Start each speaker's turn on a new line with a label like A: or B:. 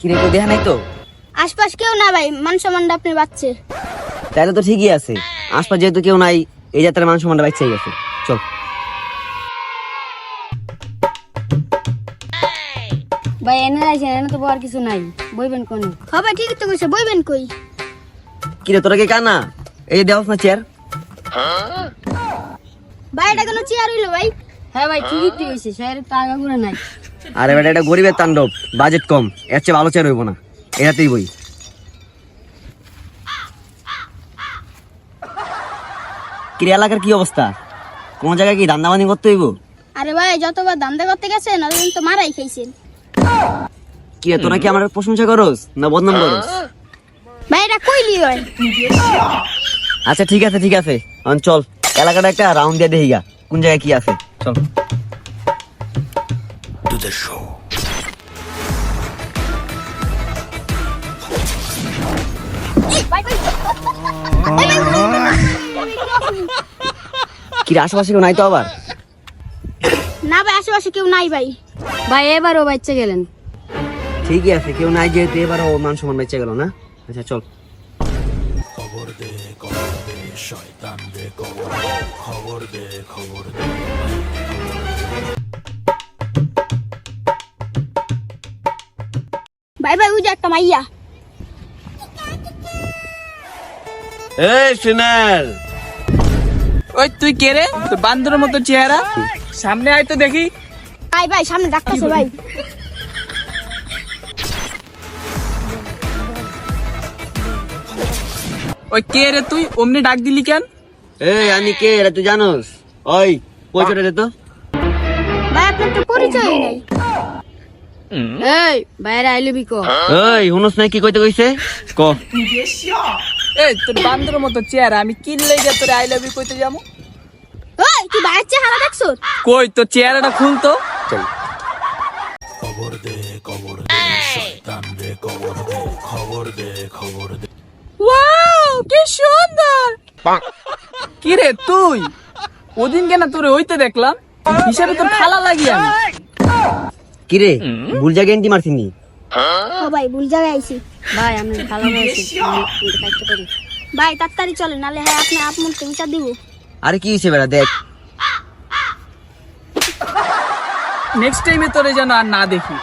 A: কিরে কেউ দেখা নাই তো?
B: আশপাশ কেউ না ভাই মান সম্মানটা আপনি বাচ্চে
A: তাহলে তো ঠিকই আছে। আশপাশ যেহেতু কেউ নাই এই যাত্রার মান সম্মানটা বাচ্চাই গেছে চল।
C: ভাই এনে আইছেন এনে তো বলার কিছু নাই। বইবেন কোন?
B: হবে ঠিক তো কইছে বইবেন কই?
A: কিরে তোরা কি কানা? এই যে দেওয়াস না চেয়ার
B: ভাই এটা কোনো চেয়ার হইল ভাই।
C: হ্যাঁ ভাই ঠিকই টাকা নাই।
A: আরে বেটা এটা গরিবের তাণ্ডব বাজেট কম এর চেয়ে ভালো চেয়ার হইব না এটাতেই বই। কিরে এলাকার কি অবস্থা? কোন জায়গায় কি দান্দাবানি করতে হইব?
B: আরে ভাই যতবার দান্দা করতে গেছেন অতদিন তো মারাই খাইছেন।
A: কি রে, তোরা কি আমার প্রশংসা করস না বদনাম করস?
B: ভাই এটা কইলি হয়
A: আচ্ছা ঠিক আছে ঠিক আছে। এখন চল এলাকাটা একটা রাউন্ড দিয়ে দেখি গা কোন জায়গায় কি আছে। চল। কি আশেপাশে কেউ নাই তো আবার?
B: না ভাই আশেপাশে কেউ নাই ভাই।
C: ভাই এবারও বাচ্চা গেলেন।
A: ঠিকই আছে কেউ নাই যেহেতু এবারও মান সম্মান বেঁচে গেল না? আচ্ছা চল।
B: ভাই ভাই ওই যে একটা মাইয়া।
A: এই সুনাল।
D: ওই তুই কে রে? তোর বান্দরের মতো চেহারা? সামনে আয় তো দেখি।
B: ভাই ভাই সামনে ডাকতেছে ভাই।
D: ওই কে রে তুই? অমনি ডাক দিলি কেন?
A: এই আমি কে রে তুই জানোস? ওই পয়সাটা দে তো
B: ভাই আপনার তো পরিচয় নাই।
C: এই বাইরে আইলে বিকো
A: এই হুনস নাই কি কইতে কইছে? ক।
D: এই তোর বান্দরের মতো চেহারা আমি কি লেগে তোর আই লাভ ইউ কইতে
B: ওই তুই চেহারা দেখছ?
D: কই তোর চেহারাটা খুলতো
A: চল।
D: ওয়াও কি সুন্দর! কি রে তুই? ওদিন কেন তোরে হইতে দেখলাম? হিসাবে তোর খালা লাগি আমি।
A: কি রে ভুল জায়গায় এন্টি মারছিনি
B: ও ভাই ভুল জায়গায় আইছি।
C: ভাই আমি ভালো হয়েছি কাটতে
B: ভাই তাড়াতাড়ি চলে নালে হ্যাঁ আপনি আপনার বিচার দিব।
A: আরে কি হইছে বেড়া দেখ।
D: নেক্সট টাইমে তোরে যেন আর না দেখি।